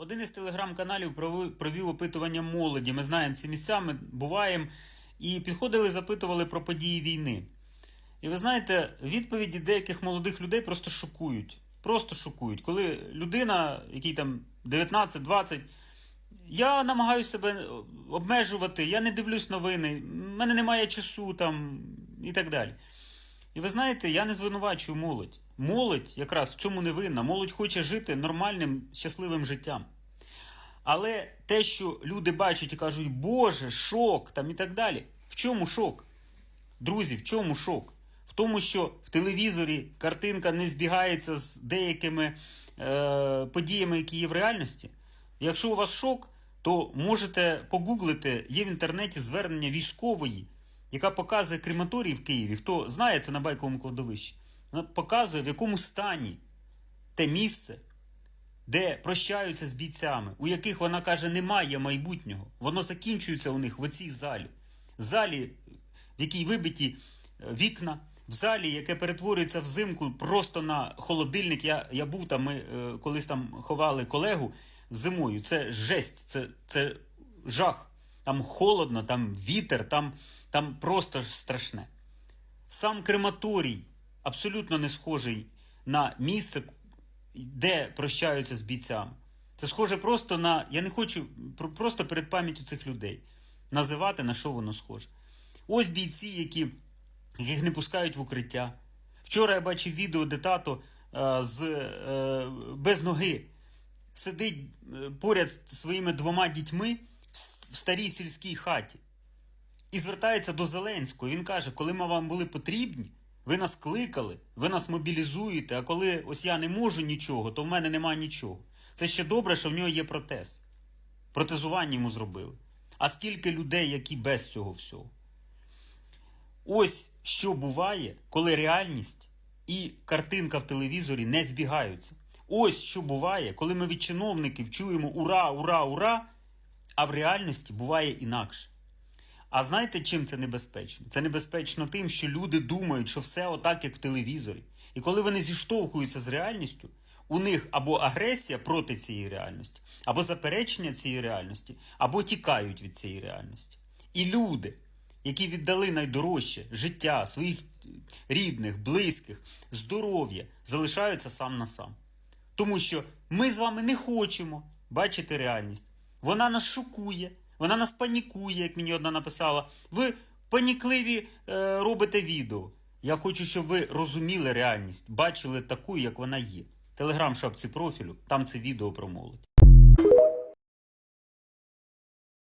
Один із телеграм-каналів провів, опитування молоді. Ми знаємо ці місця, ми буваємо. І підходили, запитували про події війни. І ви знаєте, відповіді деяких молодих людей просто шокують. Просто шокують. Коли людина, який там 19-20, я намагаюся себе обмежувати, я не дивлюсь новини, в мене немає часу там і так далі. І ви знаєте, я не звинувачую молодь. Молодь якраз в цьому не винна. Молодь хоче жити нормальним, щасливим життям. Але те, що люди бачать і кажуть, Боже, шок там і так далі. В чому шок? Друзі, в чому шок? В тому, що в телевізорі картинка не збігається з деякими е, подіями, які є в реальності. Якщо у вас шок, то можете погуглити, є в інтернеті звернення військової, яка показує крематорій в Києві. Хто знає це на байковому кладовищі? Показує, в якому стані те місце, де прощаються з бійцями, у яких вона каже, немає майбутнього. Воно закінчується у них в оцій залі. Залі, в якій вибиті е, вікна, в залі, яке перетворюється взимку просто на холодильник. Я, я був там, ми е, колись там ховали колегу зимою. Це жесть, це, це жах. Там холодно, там вітер, там, там просто страшне. Сам крематорій абсолютно не схожий на місце, де прощаються з бійцями. Це схоже просто на. Я не хочу просто перед пам'яттю цих людей називати, на що воно схоже. Ось бійці, які, яких не пускають в укриття. Вчора я бачив відео, де тато е, з, е, без ноги сидить е, поряд з своїми двома дітьми в старій сільській хаті і звертається до Зеленського. Він каже: коли ми вам були потрібні, ви нас кликали, ви нас мобілізуєте, а коли ось я не можу нічого, то в мене нема нічого. Це ще добре, що в нього є протез. Протезування йому зробили. А скільки людей, які без цього всього? Ось що буває, коли реальність і картинка в телевізорі не збігаються. Ось що буває, коли ми від чиновників чуємо ура, ура, ура, а в реальності буває інакше. А знаєте, чим це небезпечно? Це небезпечно тим, що люди думають, що все отак, як в телевізорі. І коли вони зіштовхуються з реальністю, у них або агресія проти цієї реальності, або заперечення цієї реальності, або тікають від цієї реальності. І люди, які віддали найдорожче життя своїх рідних, близьких, здоров'я, залишаються сам на сам. Тому що ми з вами не хочемо бачити реальність. Вона нас шокує, вона нас панікує, як мені одна написала. Ви панікливі е, робите відео. Я хочу, щоб ви розуміли реальність, бачили таку, як вона є. Телеграм шапці профілю, там це відео про молодь.